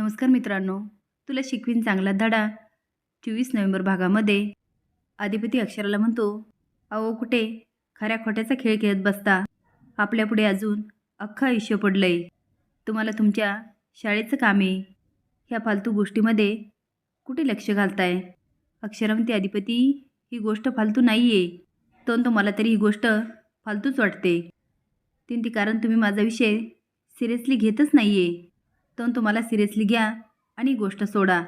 नमस्कार मित्रांनो तुला शिकवीन चांगला धडा. चोवीस नोव्हेंबर भागामध्ये अधिपती अक्षराला म्हणतो अहो कुठे? खऱ्या खोट्याचा खेळ खेळत बसता. आपल्यापुढे अजून अख्खं आयुष्य पडलंय. तुम्हाला तुमच्या शाळेचं काम आहे. ह्या फालतू गोष्टीमध्ये कुठे लक्ष घालताय? अक्षरा म्हणते अधिपती ही गोष्ट फालतू नाही आहे पण तो मला तरी ही गोष्ट फालतूच वाटते. तीन ती कारण तुम्ही माझा विषय सिरियसली घेतच नाही आहे तर तुम्हाला सिरियसली घ्या आणि गोष्ट सोडा.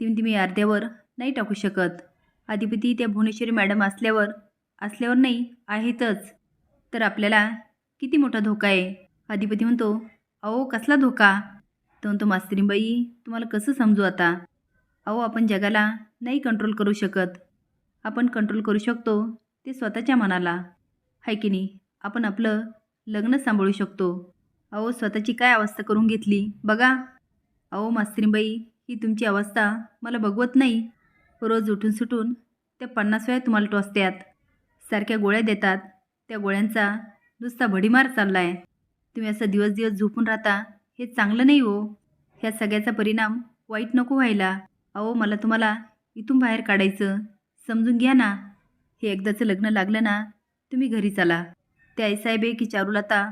ती तुम्ही अर्ध्यावर नाही टाकू शकत. अधिपती त्या भुवनेश्वरी मॅडम असल्यावर असल्यावर नाही आहेतच. तर आपल्याला किती मोठा धोका आहे? अधिपती म्हणतो अहो कसला धोका? तो म्हणतो मास्तरीबाई तुम्हाला कसं समजू आता? अहो आपण जगाला नाही कंट्रोल करू शकत. आपण कंट्रोल करू शकतो ते स्वतःच्या मनाला. हाय की नाही? आपण आपलं लग्न सांभाळू शकतो. अहो स्वतःची काय अवस्था करून घेतली? बघा. अहो मास्तरीबाई ही तुमची अवस्था मला बघवत नाही. रोज उठून सुटून त्या पन्नास वेळा तुम्हाला टोचत्यात. सारख्या गोळ्या देतात. त्या गोळ्यांचा नुसता भडीमार चालला आहे तुम्ही असं दिवस दिवस झोपून राहता हे चांगलं नाही हो. ह्या सगळ्याचा परिणाम वाईट नको व्हायला. अहो मला तुम्हाला इथून बाहेर काढायचं. समजून घ्या ना. हे एकदाचं लग्न लागलं ना तुम्ही घरी चला. ते आईसाहेब आहे की चारुलता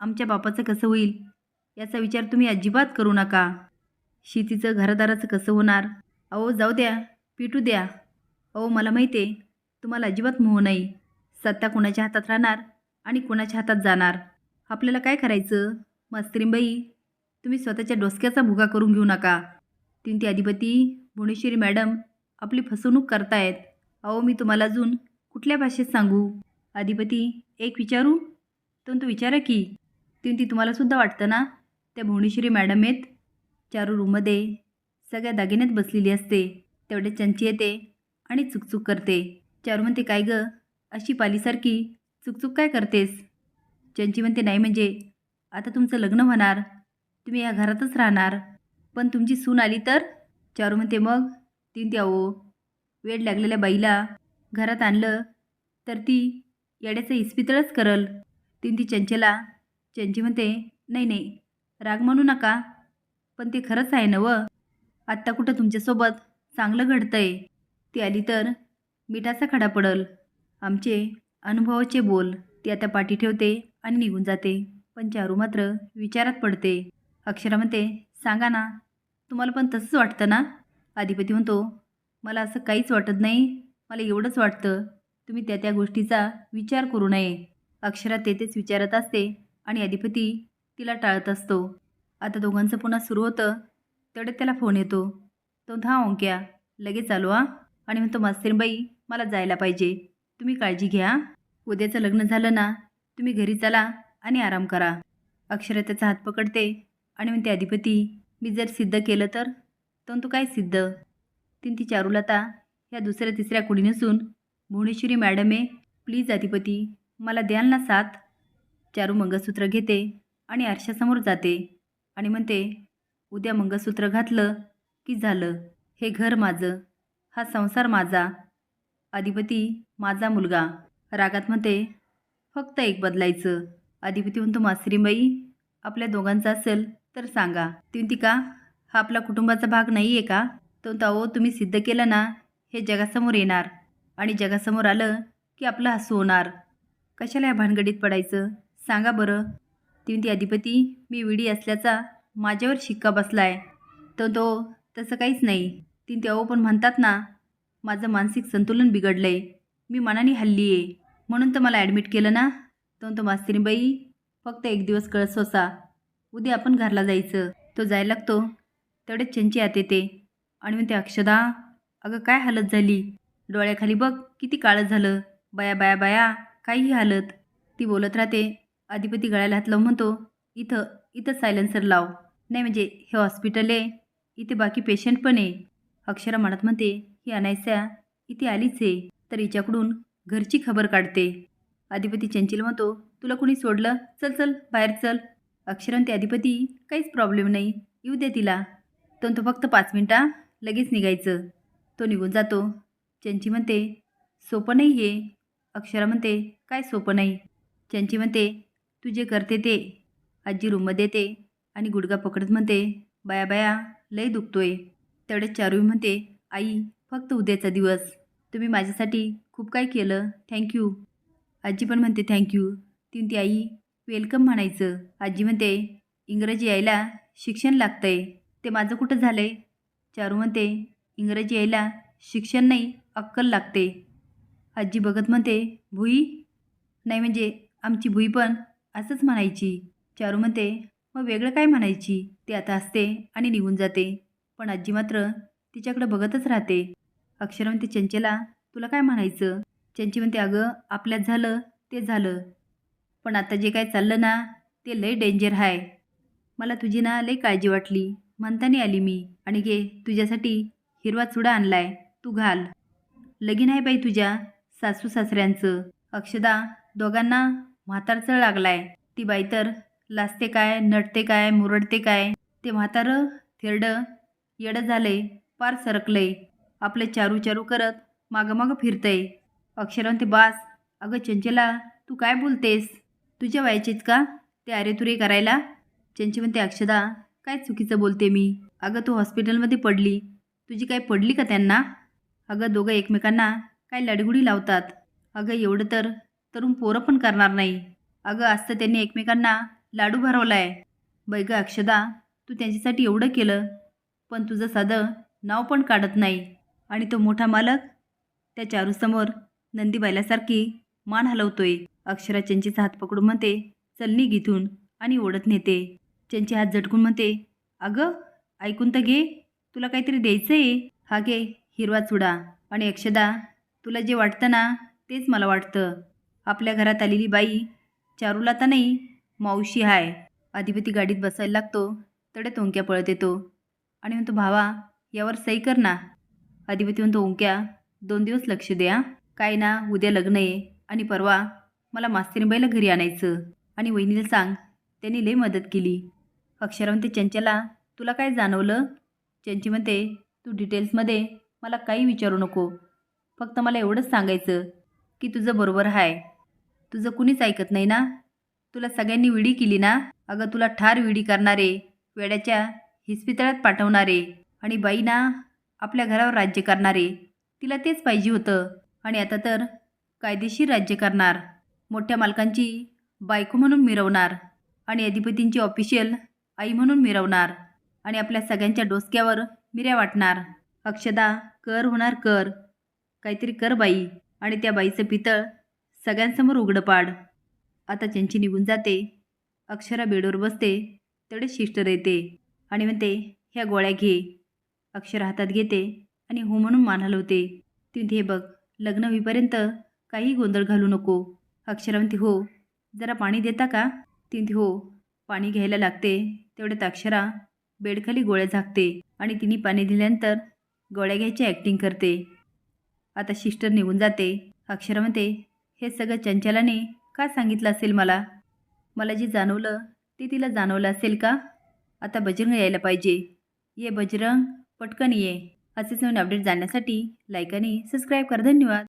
आमच्या बापाचं कसं होईल? याचा विचार तुम्ही अजिबात करू नका. शेतीचं घरदाराचं कसं होणार? अहो जाऊ द्या पिटू द्या. अहो मला माहिती आहे तुम्हाला अजिबात मोह नाही. सत्ता कोणाच्या हातात राहणार आणि कोणाच्या हातात जाणार? आपल्याला काय करायचं? मस्त्रीमबाई तुम्ही स्वतःच्या डोसक्याचा भुगा करून घेऊ नका. तीन ती अधिपती भुवनेश्वरी मॅडम आपली फसवणूक करतायत. अहो मी तुम्हाला अजून कुठल्या भाषेत सांगू? अधिपती एक विचारू? तो तो विचारा की. ती तुम्हालासुद्धा वाटतं ना? त्या भुवनेश्वरी मॅडम आहेत. चारू रूममध्ये. सगळ्या दागिन्यात बसलेली असते. तेवढे चंची येते आणि चुकचुक करते. चारू म्हणते काय गं? अशी पालीसारखी चुकचुक काय करतेस? चंची म्हणते नाही म्हणजे. आता तुमचं लग्न होणार. तुम्ही या घरातच राहणार. पण तुमची सून आली तर? चारू म्हणते मग? तीन ती अहो वेळ लागलेल्या बाईला घरात आणलं तर ती येड्याचं इस्पितळच करल. तीन ती चंचला चंची म्हणते नाही नाही राग म्हणू नका पण ते खरंच आहे ना व आत्ता कुठं तुमच्यासोबत चांगलं घडतंय? ती आली तर मिठाचा खडा पडल. आमचे अनुभवाचे बोल. ती आता पाठी ठेवते आणि निघून जाते पण चारू मात्र विचारात पडते. अक्षरा म्हणते सांगा ना तुम्हाला पण तसंच वाटतं ना? अधिपती म्हणतो मला असं काहीच वाटत नाही मला एवढंच वाटतं. तुम्ही त्या त्या गोष्टीचा विचार करू नये. अक्षरा ते तेच विचारत असते आणि अधिपती तिला टाळत असतो. आता दोघांचं पुन्हा सुरू होतं तेवढे त्याला फोन येतो. तो धा ओंक्या लगेच आलो हा. आणि म्हणतो मास्तरीबाई मला जायला पाहिजे. तुम्ही काळजी घ्या. उद्याचं लग्न झालं ना तुम्ही घरी चला आणि आराम करा. अक्षरा त्याचा हात पकडते आणि म्हणते अधिपती मी जर सिद्ध केलं तर? तो तू काय सिद्ध? तीन ती चारुलता ह्या दुसऱ्या तिसऱ्या कुणी नसून भुवनेश्वरी मॅडम आहे प्लीज अधिपती मला द्याल ना साथ? चारू मंगळसूत्र घेते आणि आरशासमोर जाते आणि म्हणते उद्या मंगळसूत्र घातलं की झालं? हे घर माझं हा संसार माझा. अधिपती माझा मुलगा. रागात म्हणते फक्त एक बदलायचं. अधिपती म्हणतो मासरीबाई आपल्या दोघांचा असेल तर सांगा. ती म्हणती का हा आपला कुटुंबाचा भाग नाही आहे का? तो अहो तुम्ही सिद्ध केलं ना हे जगासमोर येणार. आणि जगासमोर आलं की आपलं हसू होणार. कशाला या भानगडीत पडायचं? सांगा बरं. ती म्हणते अधिपती मी विडी असल्याचा माझ्यावर शिक्का बसला आहे तर तो तसं काहीच नाही. ती अहो पण म्हणतात ना माझं मानसिक संतुलन बिघडलं आहे मी मनाने हल्ली आहे म्हणून तर मला ॲडमिट केलं ना. तो तो मास्तरीबाई फक्त एक दिवस कळस होसा. उद्या आपण घरला जायचं. तो जायला लागतो. तेवढेच चंची आत येते. आणि म्हणते अक्षदा अगं काय हालत झाली? डोळ्याखाली बघ किती काळं झालं. बाया बाया बाया काहीही हालत. ती बोलत राहते. अधिपती गळ्याला हात लावून म्हणतो इथं इथं सायलेन्सर लाव. नाही म्हणजे हे हॉस्पिटल आहे. इथे बाकी पेशंट पण आहे. अक्षरा म्हणत म्हणते ही अनायस्या इथे आलीच आहे. तर हिच्याकडून घरची खबर काढते. अधिपती चंचल म्हणतो तुला कुणी सोडलं? चल चल बाहेर चल. अक्षरांते अधिपती काहीच प्रॉब्लेम नाही. येऊ दे तिला. तर तो फक्त पाच मिनटा लगेच निघायचं. तो निघून जातो. चंची म्हणते सोपं नाही हे. अक्षरा म्हणते काय सोपं नाही. चंची म्हणते तू जे करते ते. आजी रूममध्ये येते आणि गुडगा पकडत म्हणते बाया बाया लय दुखतोय. तेवढ्यात चारू म्हणते आई फक्त उद्याचा दिवस. तुम्ही माझ्यासाठी खूप काय केलं. थँक्यू आजी पण म्हणते थँक्यू ती आई वेलकम म्हणायचं. आजी म्हणते इंग्रजी यायला शिक्षण लागतंय. ते माझं कुठं झालं आहे चारू म्हणते इंग्रजी यायला शिक्षण नाही अक्कल लागते. आजी बघत म्हणते भुई? नाही म्हणजे आमची भुई पण असंच म्हणायची. चारू म्हणते मग वेगळं काय म्हणायची? ते आता असते आणि निघून जाते. पण आजी मात्र तिच्याकडे बघतच राहते. अक्षरा म्हणते चंचला तुला काय म्हणायचं? चंची म्हणते अगं आपल्यात झालं ते झालं. पण आता जे काय चाललं ना ते लय डेंजर आहे मला तुझी ना लय काळजी वाटली. म्हणतानी आली मी. आणि घे तुझ्यासाठी हिरवा चुडा आणलाय. तू घाल. लगीन आहे बाई तुझ्या सासू सासऱ्यांचं. अक्षदा दोघांना म्हातारचं लागलाय. ती बाई तर लाजते काय नटते काय मुरडते काय? ते म्हातारं थेरडं येडं झालंय पार सरकलंय. आपले चारू चारू करत मागं मागं फिरतंय. अक्षरांते बास अगं चंचला तू काय बोलतेस? तुझ्या वयाचीच का ते अरे तुरे करायला? चंची म्हणते अक्षदा काय चुकीचं बोलते मी? अगं तू हॉस्पिटलमध्ये पडली. तुझी काय पडली का त्यांना? अगं दोघं एकमेकांना काय लडगुडी लावतात. अगं एवढं तर तरुण पोरं पण करणार नाही. अगं आज तर त्यांनी एकमेकांना लाडू भरवलाय. बै गं अक्षदा तू त्यांच्यासाठी एवढं केलं पण तुझं साधं नाव पण काढत नाही. आणि तो मोठा मालक त्या चारूसमोर नंदीबायलासारखी मान हलवतोय. अक्षरा चंचीचा हात पकडून म्हणते चलनी घेथून आणि ओढत नेते. चंची हात झटकून म्हणते अगं ऐकून तर घे तुला काहीतरी द्यायचं आहे हा घे हिरवा चुडा. आणि अक्षदा तुला जे वाटतं ना तेच मला वाटतं. आपल्या घरात आलेली बाई चारूला तर नाही मावशी हाय. अधिपती गाडीत बसायला लागतो तडे ओंक्या पळत येतो. आणि म्हणतो भावा यावर सही कर ना. अधिपती म्हणतो ओंक्या दोन दिवस लक्ष द्या काय ना उद्या लग्न आहे आणि परवा मला मास्तरीबाईला घरी आणायचं. आणि वहिनीला सांग त्यांनी लई मदत केली. अक्षरा म्हणते चंचला तुला काय जाणवलं? चंची म्हणते तू डिटेल्समध्ये मला काही विचारू नको. फक्त मला एवढंच सांगायचं की तुझं बरोबर आहे तुझं कुणीच ऐकत नाही ना? तुला सगळ्यांनी विडी केली ना? अगं तुला ठार विडी करणारे वेड्याच्या हिस्पितळात पाठवणारे आणि बाई ना आपल्या घरावर राज्य करणारे तिला तेच पाहिजे होतं. आणि आता तर कायदेशीर राज्य करणार मोठ्या मालकांची बायको म्हणून मिरवणार आणि अधिपतींची ऑफिशियल आई म्हणून मिरवणार आणि आपल्या सगळ्यांच्या डोसक्यावर मिऱ्या वाटणार. अक्षदा कर होणार कर. काहीतरी कर बाई. आणि त्या बाईचं पितळ सगळ्यांसमोर उघडं पाड आता चंची निघून जाते अक्षरा बेडवर बसते तेवढे शिस्टर येते आणि म्हणते ह्या गोळ्या घे. अक्षरा हातात घेते आणि हो म्हणून मान हलवते. तिथे हे बघ लग्न होईपर्यंत काही गोंधळ घालू नको. अक्षरा म्हणते हो जरा पाणी देता का? तिथे हो पाणी घ्यायला लागते. तेवढ्यात अक्षरा बेडखाली गोळ्या झाकते आणि तिने पाणी दिल्यानंतर गोळ्या घ्यायची ॲक्टिंग करते. आता शिस्टर निघून जाते. अक्षरा म्हणते हे सगळं चंचलाने का सांगितलं असेल मला? मला जे जाणवलं ते तिला जाणवलं असेल का? आता बजरंग यायला पाहिजे. ये बजरंग पटकन ये. असेच नवीन अपडेट जाण्यासाठी लाईक आणि सबस्क्राईब करा. धन्यवाद.